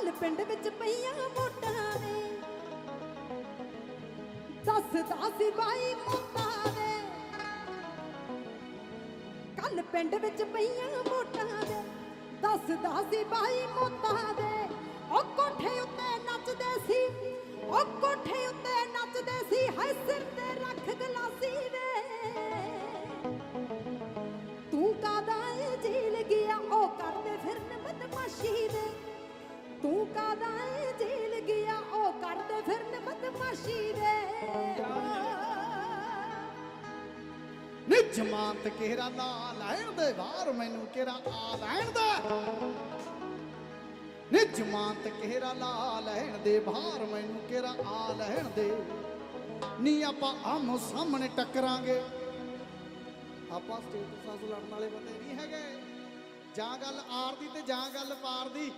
ਕੱਲ ਪਿੰਡ ਵਿੱਚ ਪਈਆਂ ਵੋਟਾਂ ਨੇ। ਦੱਸਦਾ ਸੀ ਬਾਈ ਮੋਤਾ ਦੇ ਕੱਲ ਪਿੰਡ ਵਿੱਚ ਪਈਆਂ ਵੋਟਾਂ ਦੇ ਦੱਸਦਾ ਸੀ ਬਾਈ ਮੋਤਾ ਦੇ ਜਮਾਨਤ ਕਿਹੜਾ ਨਾ ਲੈਣ ਦੇ? ਬਾਹਰ ਮੈਨੂੰ ਕਿਹੜਾ ਆ ਲੈਣ ਦੇ? ਨੀ ਜਮਾਨਤ ਕਿਹੜਾ ਲਾ ਲੈਣ ਦੇ? ਬਾਹਰ ਮੈਨੂੰ ਕਿਹੜਾ ਆ ਲੈਣ ਦੇ? ਨੀ ਆਪਾਂ ਆਮੋ ਸਾਹਮਣੇ ਟੱਕਰਾਂਗੇ। ਆਪਾਂ ਸਟੇਟ ਸਾਸ ਲੜਨ ਵਾਲੇ ਬੰਦੇ ਨਹੀਂ ਹੈਗੇ। ਜਾਂ ਗੱਲ ਆਰ ਦੀ ਤੇ ਜਾਂ ਗੱਲ ਪਾਰ ਦੀ